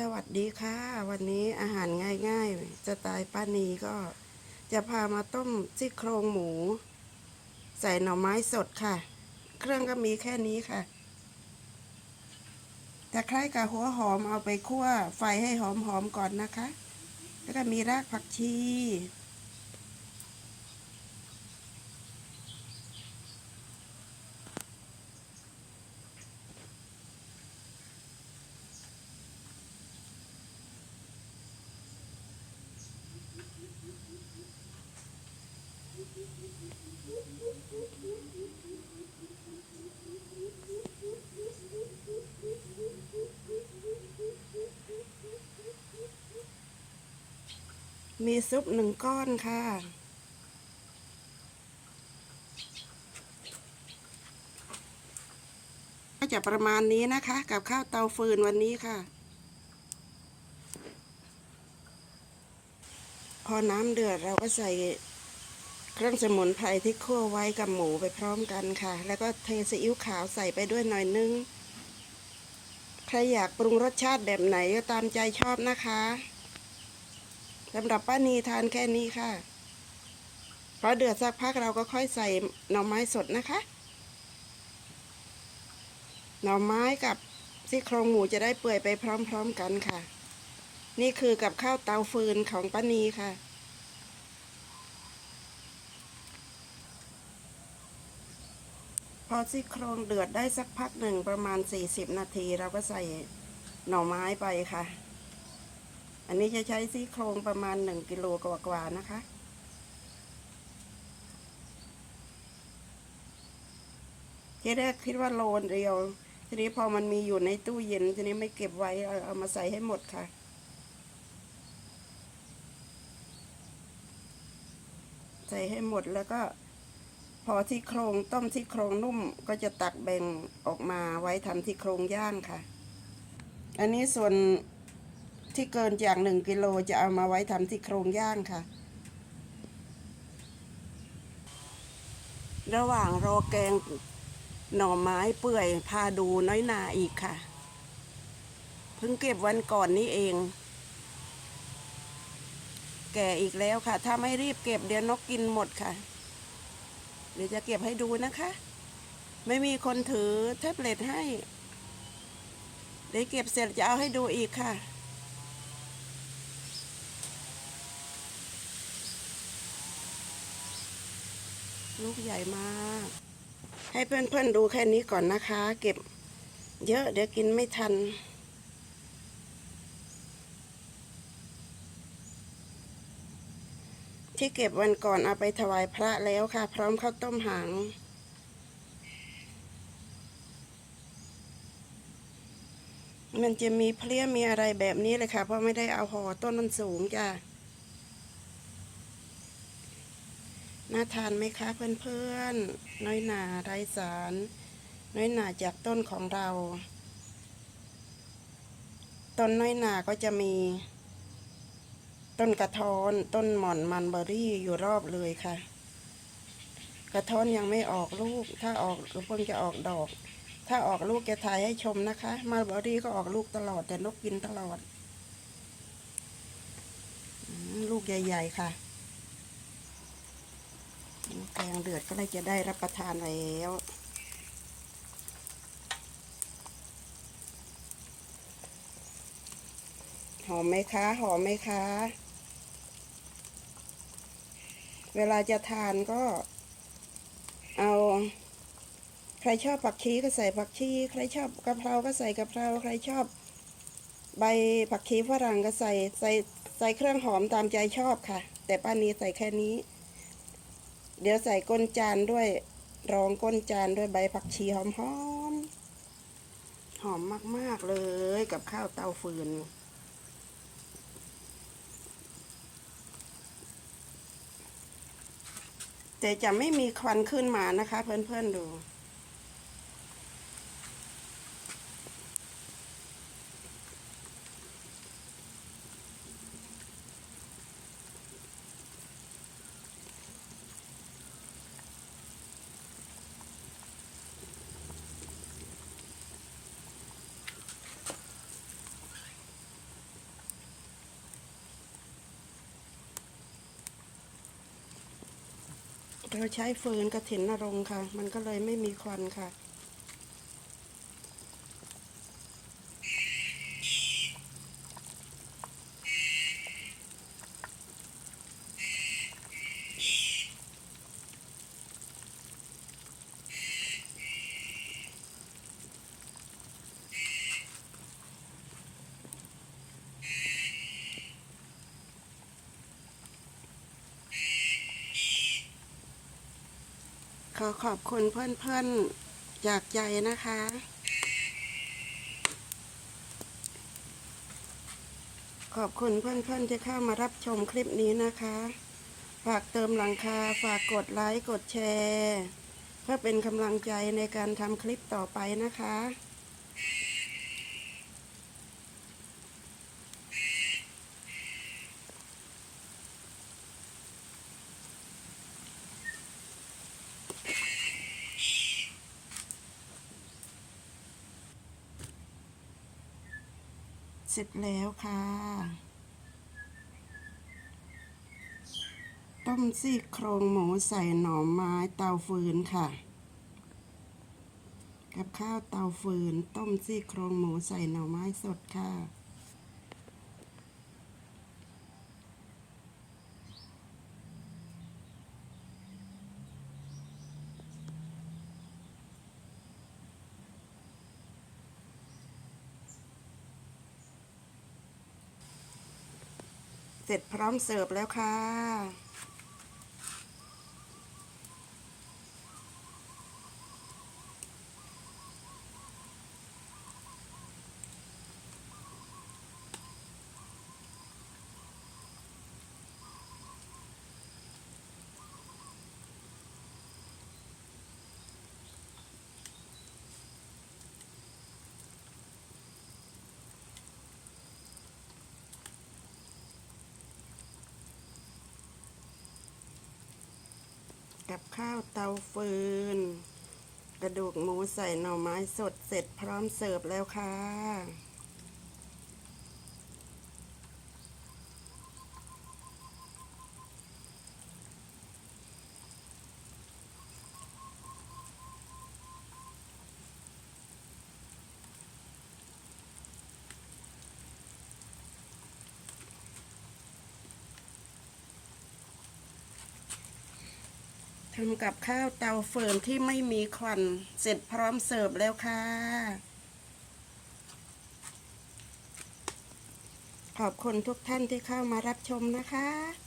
สวัสดีค่ะ วันนี้อาหารง่ายๆสไตล์ป้านีก็จะพามาต้มซี่โครงหมู ใส่หน่อไม้สดค่ะ เครื่องก็มีแค่นี้ค่ะตะไคร้กับหัวหอมเอาไปคั่วไฟให้หอมๆก่อนนะคะ แล้วก็มีรากผักชี มีซุปหนึ่งก้อนค่ะ ก็จะประมาณนี้นะคะ กับข้าวเตาฟืนวันนี้ค่ะ พอน้ำเดือดเราก็ใส่ เครื่องสมุนไพรที่คั่วไว้กับหมูไปพร้อมกันค่ะ แล้วก็เทซีอิ๊วขาวใส่ไปด้วยหน่อยนึง ใครอยากปรุงรสชาติแบบไหนก็ตามใจชอบนะคะสำหรับป้านีทานแค่นี้ค่ะพอเดือดสักพักเราก็ค่อยใส่หน่อไม้สดนะคะ หน่อไม้กับซี่โครงหมูจะได้เปื่อยไปพร้อมๆกันค่ะ นี่คือกับข้าวเตาฟืนของป้านีค่ะ พอซี่โครงเดือดได้สักพักหนึ่งประมาณ 40 นาที เราก็ใส่หน่อไม้ไปค่ะ อันนี้จะใช้ซี่โครงประมาณ 1 กิโลกว่าๆนะคะ ที่แรกคิดว่าโลนเดียว ทีนี้พอมันมีอยู่ในตู้เย็น ทีนี้ไม่เก็บไว้เอาเอามาใส่ให้หมดค่ะใส่ให้หมดแล้วก็ พอที่โครงต้มที่โครงนุ่มก็จะตักแบ่งออกมาไว้ทำที่โครงย่างค่ะ อันนี้ส่วนที่เกินจากหนึ่งกิโลจะเอามาไว้ทำที่โครงย่างค่ะ ระหว่างรอแกงหน่อไม้เปื่อยพาดูน้อยนาอีกค่ะ เพิ่งเก็บวันก่อนนี้เอง แก่อีกแล้วค่ะ ถ้าไม่รีบเก็บเดี๋ยวนกกินหมดค่ะ เดี๋ยวจะเก็บให้ดูนะคะ ไม่มีคนถือแท็บเล็ตให้ เดี๋ยวเก็บเสร็จจะเอาให้ดูอีกค่ะ ลูกใหญ่มาก ให้เพื่อนๆดูแค่นี้ก่อนนะคะ เก็บเยอะเดี๋ยวกินไม่ทัน ที่เก็บวันก่อนเอาไปถวายพระแล้วค่ะ พร้อมข้าวต้มหางมันจะมีเพลี้ยมีอะไรแบบนี้เลยค่ะ เพราะไม่ได้เอาห่อต้นมันสูงจ้ะน่าทานไหมคะเพื่อนๆ น้อยหนาไรสาร น้อยหนาจากต้นของเรา ต้นน้อยหนาก็จะมี ต้นกระท้อน ต้นหม่อนมันเบอรี่อยู่รอบเลยค่ะ กระท้อนยังไม่ออกลูก ถ้าออกก็เพิ่งจะออกดอก ถ้าออกลูกจะถ่ายให้ชมนะคะมาเบอรี่ก็ออกลูกตลอด แต่นกกินตลอด ลูกใหญ่ ๆ ค่ะแกงเดือดก็เลยจะได้รับประทานแล้วหอมไหมคะ หอมไหมคะ เวลาจะทานก็ เอา ใครชอบผักชีก็ใส่ผักชีใครชอบกะเพราก็ใส่กะเพราใครชอบ ใบผักชีฝรั่งก็ใส่ใส่ใส่เครื่องหอมตามใจชอบค่ะ แต่ป้านีใส่แค่นี้ เดี๋ยวใส่ก้นจานด้วยรองก้นจานด้วยใบผักชีหอมหอมหอมมาก ๆ เลยกับข้าวเตาฟืน แต่ จะไม่มีควันขึ้นมานะคะ เพื่อนๆดู เราใช้ฟืนกระถินนรงค์ค่ะ มันก็เลยไม่มีควันค่ะ ขอขอบคุณเพื่อนๆ จากใจนะคะ ขอบคุณเพื่อนๆที่เข้ามารับชมคลิปนี้นะคะ ฝากเติมหลังคา ฝากกดไลค์ กดแชร์ เพื่อเป็นกำลังใจในการทำคลิปต่อไปนะคะ สร็จแล้วค่ะ ต้มซี่โครงหมูใส่หน่อไม้เตาฟืนค่ะ กับข้าวเตาฟืน ต้มซี่โครงหมูใส่หน่อไม้สดค่ะ เสร็จพร้อมเสิร์ฟแล้วค่ะ กับข้าวเตาฟืน กระดูกหมูใส่หน่อไม้สดเสร็จพร้อมเสิร์ฟแล้วค่ะ ทำกับข้าวเตาเฟิร์นที่ไม่มีควันเสร็จพร้อมเสิร์ฟแล้วค่ะ ขอบคุณทุกท่านที่เข้ามารับชมนะคะ